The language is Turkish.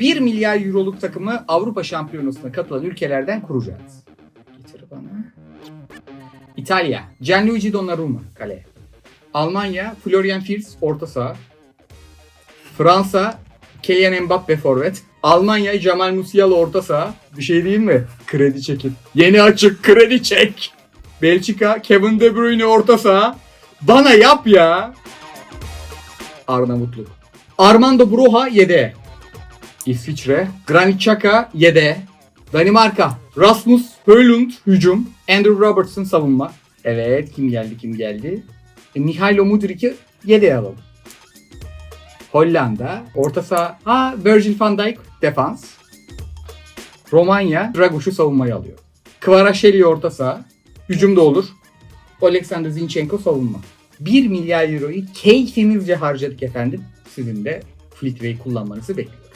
1 milyar euroluk takımı Avrupa Şampiyonası'na katılan ülkelerden kuracağız. Getir bana. İtalya. Gianluigi Donnarumma kale. Almanya. Florian Wirtz orta saha. Fransa. Kylian Mbappe forvet. Almanya. Jamal Musiala orta saha. Bir şey diyeyim mi? Kredi çekin. Yeni açık kredi çek. Belçika. Kevin De Bruyne orta saha. Bana yap ya. Arnavutluk. Armando Broha yede. İsviçre. Granit Xhaka yede. Danimarka. Rasmus Højlund hücum. Andrew Robertson savunma. Evet kim geldi kim geldi? E, Mihailo Mudrik'i yedeğe alalım. Hollanda. Orta saha. Ha Virgil van Dijk defans. Romanya. Draguş'u savunmaya alıyor. Kvaratskhelia orta saha. Hücumda olur. Alexander Zinchenko savunma. 1 milyar euroyu keyfimizce harcadık efendim. Sizin de Fleetway kullanmanızı bekliyorum.